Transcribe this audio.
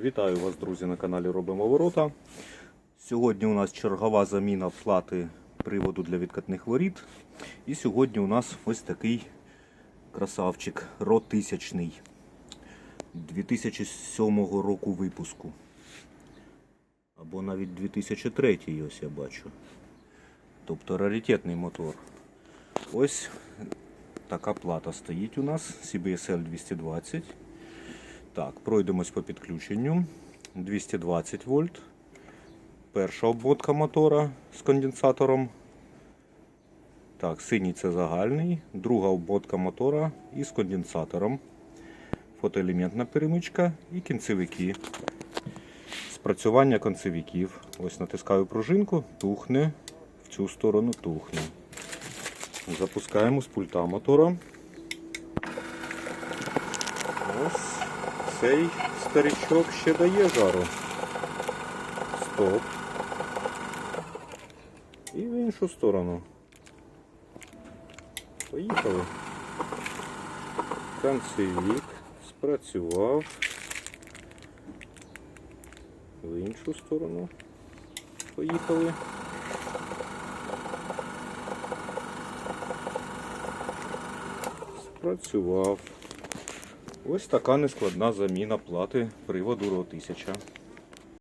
Вітаю вас, друзі, на каналі Робимо Ворота. Сьогодні у нас чергова заміна плати приводу для відкатних воріт. І сьогодні у нас ось такий красавчик ро 1000 2007 року випуску. Або навіть 2003 ось я бачу. Тобто раритетний мотор. Ось така плата стоїть у нас CBSL 220. Так, пройдемось по підключенню. 220 вольт. Перша обмотка мотора з конденсатором. Так, синій це загальний. Друга обмотка мотора із конденсатором. Фотоелементна перемичка і кінцевики. Спрацювання концевиків. Ось натискаю пружинку, тухне, в цю сторону тухне. Запускаємо з пульта мотора. Ось цей старичок ще дає жару. Стоп. І в іншу сторону. Поїхали. Концевік спрацював. В іншу сторону. Поїхали. Спрацював. Ось така нескладна заміна плати приводу РО 1000.